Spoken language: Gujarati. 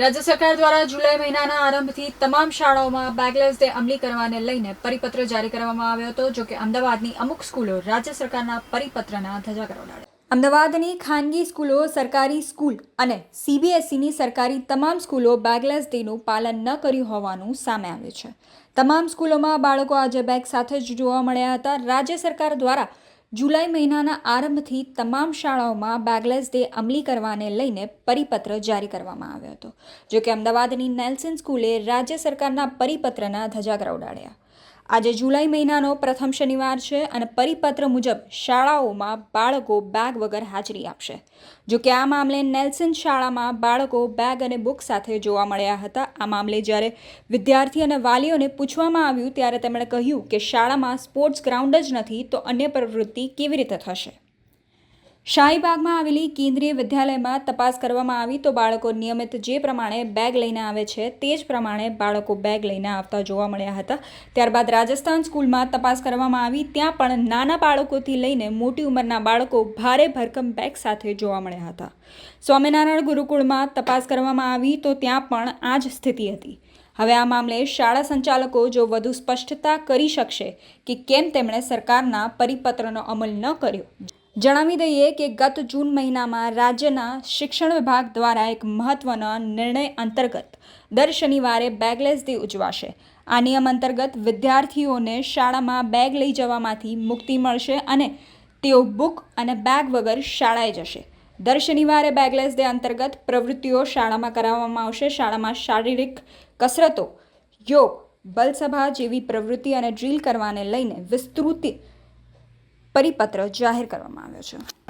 રાજ્ય સરકાર દ્વારા જુલાઈ મહિનાના આરંભથી તમામ શાળાઓમાં બેગલેસ ડે અમલી કરવાને લઈને પરિપત્ર જારી કરવામાં આવ્યો હતો જો કે અમદાવાદની અમુક સ્કૂલો રાજ્ય સરકારના પરિપત્રના ઉડાડ્યા. અમદાવાદની ખાનગી સ્કૂલો સરકારી સ્કૂલ અને સીબીએસઈની સરકારી તમામ સ્કૂલો બેગલેસ ડેનું પાલન ન કર્યું હોવાનું સામે આવ્યું છે. તમામ સ્કૂલોમાં બાળકો આજે બેગ સાથે જ જોવા મળ્યા હતા. રાજ્ય સરકાર દ્વારા જુલાઈ મહિનાના આરંભથી તમામ શાળાઓમાં બેગલેસ ડે અમલી કરવાને લઈને પરિપત્ર જારી કરવામાં આવ્યો હતો જો કે અમદાવાદની નેલ્સન સ્કૂલે રાજ્ય સરકારના પરિપત્રના ધજાગરા ઉડાડ્યા. આજે જુલાઈ મહિનાનો પ્રથમ શનિવાર છે અને પરિપત્ર મુજબ શાળાઓમાં બાળકો બેગ વગર હાજરી આપશે. જો કે આ મામલે નેલ્સન શાળામાં બાળકો બેગ અને બુક સાથે જોવા મળ્યા હતા. આ મામલે જ્યારે વિદ્યાર્થી અને વાલીઓને પૂછવામાં આવ્યું, ત્યારે તેમણે કહ્યું કે શાળામાં સ્પોર્ટ્સ ગ્રાઉન્ડ જ નથી, તો અન્ય પ્રવૃત્તિ કેવી રીતે થશે? શાહીબાગમાં આવેલી કેન્દ્રીય વિદ્યાલયમાં તપાસ કરવામાં આવી તો બાળકો નિયમિત જે પ્રમાણે બેગ લઈને આવે છે તે જ પ્રમાણે બાળકો બેગ લઈને આવતા જોવા મળ્યા હતા. ત્યારબાદ રાજસ્થાન સ્કૂલમાં તપાસ કરવામાં આવી ત્યાં પણ નાના બાળકોથી લઈને મોટી ઉંમરના બાળકો ભારે ભરકમ બેગ સાથે જોવા મળ્યા હતા. સ્વામિનારાયણ ગુરુકુળમાં તપાસ કરવામાં આવી તો ત્યાં પણ આ જ સ્થિતિ હતી. હવે આ મામલે શાળા સંચાલકો જો વધુ સ્પષ્ટતા કરી શકશે કે કેમ તેમણે સરકારના પરિપત્રનો અમલ ન કર્યો. જણાવી દઈએ કે ગત જૂન મહિનામાં રાજ્યના શિક્ષણ વિભાગ દ્વારા એક મહત્વનો નિર્ણય અંતર્ગત દર શનિવારે બેગલેસ ડે ઉજવાશે. આ નિયમ અંતર્ગત વિદ્યાર્થીઓને શાળામાં બેગ લઈ જવામાંથી મુક્તિ મળશે અને તેઓ બુક અને બેગ વગર શાળાએ જશે. દર શનિવારે બેગલેસ ડે અંતર્ગત પ્રવૃત્તિઓ શાળામાં કરાવવામાં આવશે. શાળામાં શારીરિક કસરતો, યોગ, બલસભા જેવી પ્રવૃત્તિ અને ડ્રીલ કરવાને લઈને વિસ્તૃત પરિપત્ર જાહેર કરવામાં આવ્યો છે.